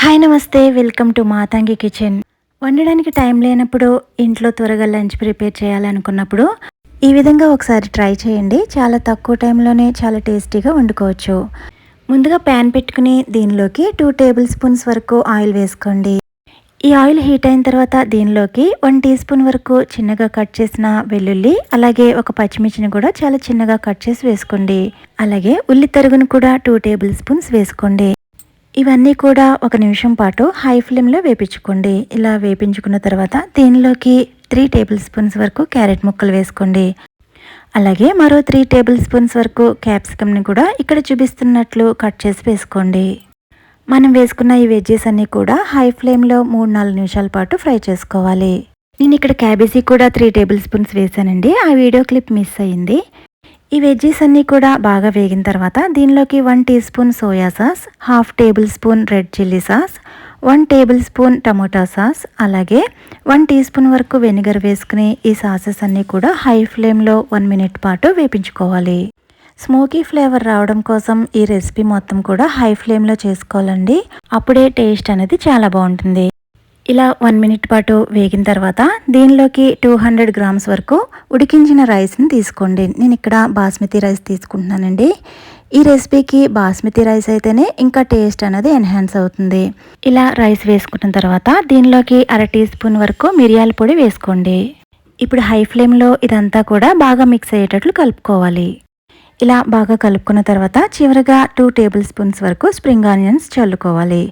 Hi నమస్తే welcome to Matangi kitchen. వండడానికి time లేనప్పుడు ఇంట్లో త్వరగా లంచ్ ప్రిపేర్ చేయాలనుకున్నప్పుడు ఈ విధంగా ఒకసారి ట్రై చేయండి. చాలా తక్కువ టైంలోనే చాలా టేస్టీగా వండుకోవచ్చు. ముందుగా ప్యాన్ పెట్టుకుని దీనిలోకి టూ టేబుల్ స్పూన్స్ వరకు ఆయిల్ వేసుకోండి. ఈ ఆయిల్ హీట్ అయిన తర్వాత దీనిలోకి వన్ టీ స్పూన్ వరకు చిన్నగా కట్ చేసిన వెల్లుల్లి అలాగే ఒక పచ్చిమిర్చిని కూడా చాలా చిన్నగా కట్ చేసి వేసుకోండి. అలాగే ఉల్లి తరుగును కూడా టూ టేబుల్ స్పూన్స్ వేసుకోండి. ఇవన్నీ కూడా ఒక నిమిషం పాటు హై ఫ్లేమ్లో వేపించుకోండి. ఇలా వేపించుకున్న తర్వాత దీనిలోకి త్రీ టేబుల్ స్పూన్స్ వరకు క్యారెట్ ముక్కలు వేసుకోండి. అలాగే మరో త్రీ టేబుల్ స్పూన్స్ వరకు క్యాప్సికమ్ని కూడా ఇక్కడ చూపిస్తున్నట్లు కట్ చేసి వేసుకోండి. మనం వేసుకున్న ఈ వెజ్జెస్ అన్నీ కూడా హై ఫ్లేమ్లో మూడు నాలుగు నిమిషాల పాటు ఫ్రై చేసుకోవాలి. నేను ఇక్కడ క్యాబేజీ కూడా త్రీ టేబుల్ స్పూన్స్ వేసానండి ఆ వీడియో క్లిప్ మిస్ అయింది ఈ వెజ్జీస్ అన్నీ కూడా బాగా వేగిన తర్వాత దీనిలోకి one teaspoon soya sauce half tablespoon red chilli sauce one tablespoon tomato sauce అలాగే వన్ టీ స్పూన్ వరకు వెనిగర్ వేసుకుని ఈ సాసెస్ అన్నీ కూడా హై ఫ్లేమ్లో వన్ మినిట్ పాటు వేపించుకోవాలి. స్మోకీ ఫ్లేవర్ రావడం కోసం ఈ రెసిపీ మొత్తం కూడా హై ఫ్లేమ్లో చేసుకోవాలండి. అప్పుడే టేస్ట్ అనేది చాలా బాగుంటుంది. ఇలా వన్ మినిట్ పాటు వేగిన తర్వాత దీనిలోకి టూ హండ్రెడ్ గ్రామ్స్ వరకు ఉడికించిన రైస్ని తీసుకోండి. నేను ఇక్కడ బాస్మతి రైస్ తీసుకుంటున్నానండి. ఈ రెసిపీకి బాస్మతి రైస్ అయితేనే ఇంకా టేస్ట్ అనేది ఎన్హాన్స్ అవుతుంది. ఇలా రైస్ వేసుకున్న తర్వాత దీనిలోకి అర టీ స్పూన్ వరకు మిరియాల పొడి వేసుకోండి. ఇప్పుడు హై ఫ్లేమ్లో ఇదంతా కూడా బాగా మిక్స్ అయ్యేటట్లు కలుపుకోవాలి. ఇలా బాగా కలుపుకున్న తర్వాత చివరిగా టూ టేబుల్ స్పూన్స్ వరకు స్ప్రింగ్ ఆనియన్స్ చల్లుకోవాలి.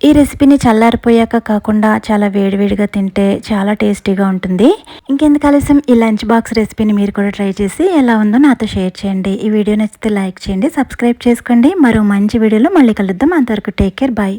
ఈ రెసిపీని చల్లారిపోయాక కాకుండా చాలా వేడివేడిగా తింటే చాలా టేస్టీగా ఉంటుంది. ఇంకెందుకు ఆలస్యం? ఈ లంచ్ బాక్స్ రెసిపీని మీరు కూడా ట్రై చేసి ఎలా ఉందో నాతో షేర్ చేయండి. ఈ వీడియో నచ్చితే లైక్ చేయండి సబ్స్క్రైబ్ చేసుకోండి. మరో మంచి వీడియోలో మళ్ళీ కలుద్దాం. అంతవరకు టేక్ కేర్. బాయ్.